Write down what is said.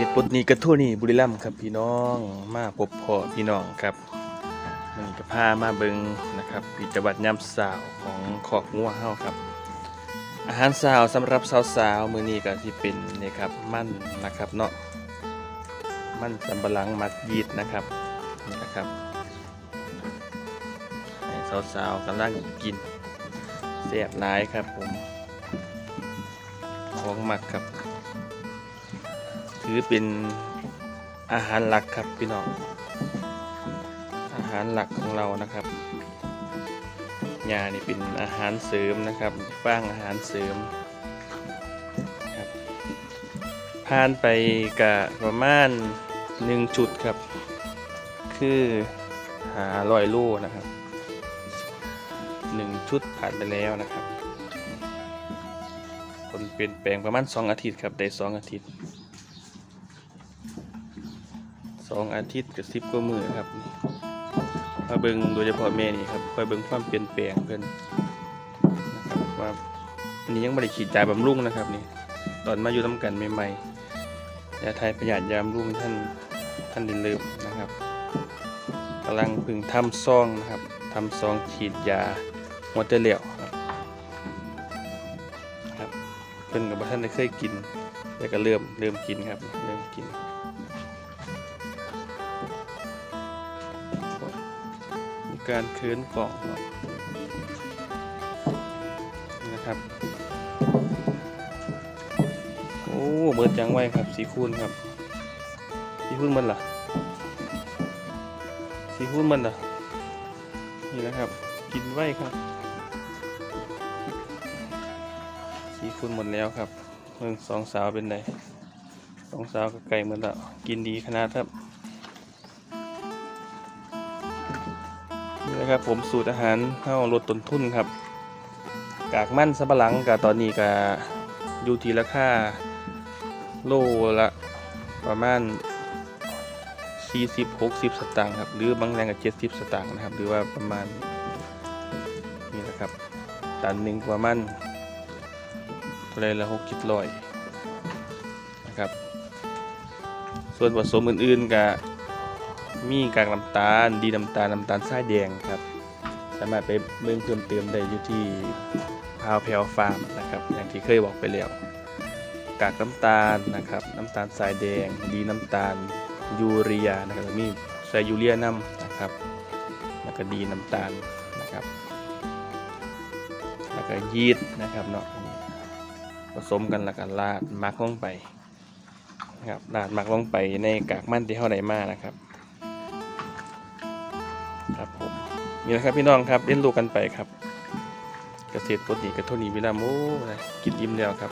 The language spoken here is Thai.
นี่กระทั่วนี่บุรีรัมย์ครับพี่น้องมาพบพ่อพี่น้องครับมันจะพามาเบิงนะครับกิจวัตรยามสาวของขอกงัวเฮาครับ อาหารสาวสำหรับสาวๆมื้อนี้ก็ที่เป็นนี่ครับมันนะครับเนาะมันสำปะหลังมัดยีดนะครับนะครับให้สาวๆกำลังกินแซ่บหลายครับผมของหมักครับ ถือเป็นอาหารหลักครับพี่น้อง อาหารหลักของเรานะครับยานี่เป็นอาหารเสริมนะครับฟ้างอาหารเสริมครับผ่านไปกะประมาณหนึ่งจุดครับ คือหาลอยโล่นะครับหนึ่งชุดผ่านไปแล้วนะครับ คนเปลี่ยนแปลงประมาณสองอาทิตย์ครับได้สองอาทิตย์ สองอาทิตย์กับสิบกว่ามือครับมาเบิงโดยเฉพาะแม่นี่ครับคอยเบิงความเปลี่ยนแปลงเพิ่นนว่าอันนี้ยังไม่ได้ขีดจ่ายบำรุงนะครับนี่ตอนมาอยู่น้ำกันใหม่ๆยาไทยประหยัดยามรุ่งท่านท่านได้เริ่มนะครับกำลังพึ่งทำซองนะครับทำซองฉีดยาหัวเตเลวครับครับเพิ่อนกับท่านได้เคยกินแต่ก็เริ่มเริ่มกินครับเริ่มกิน การเคินกล่องนะครับ โอ้เบิดจังไว้ครับ สีคูณครับ สีคูณมันล่ะ สีคูณมันล่ะ นี่นะครับ กินไว้ครับ สีคูณหมดแล้วครับเมืองสองสาวเป็นไงสองสาวกับไก่เหมือนละกินดีขนาดครับ นะครับ ผมสูตรอาหารเข้าลดต้นทุนครับ กากมันสับปะหลังกับตอนนี้ก็อยู่ที่ราคาโลละประมาณ 40 60 สตางค์ครับ หรือบางแรงกับ 70 สตางค์นะครับ หรือว่าประมาณนี่นะครับตันหนึ่งประมาณเท่าไหรละ6 7 0 0นะครับ ส่วนผสมอื่นๆกับ มีกากน้ำตาล ดีน้ำตาลน้ำตาลทรายแดงครับ สามารถไปเบิ่งเพิ่มเติมได้อยู่ที่พาวแพลฟาร์มนะครับ อย่างที่เคยบอกไปแล้วกากน้ำตาลนะครับน้ำตาลทรายแดง ดีน้ำตาลยูเรียนะครับแล้วมีใส่ยูเรียน้ำนะครับแล้วก็ดีน้ำตาลนะครับแล้วก็ยีสต์นะครับเนาะผสมกันแล้วก็ราดมักลงไปนะครับราดมักลงไปในกากมันที่เท่าไหร่มากนะครับ นี่นะครับพี่น้องครับเล่นลูกกันไปครับ เกษตรปกติกับเทนีวิลาโม้กินอิ่มแล้วครับ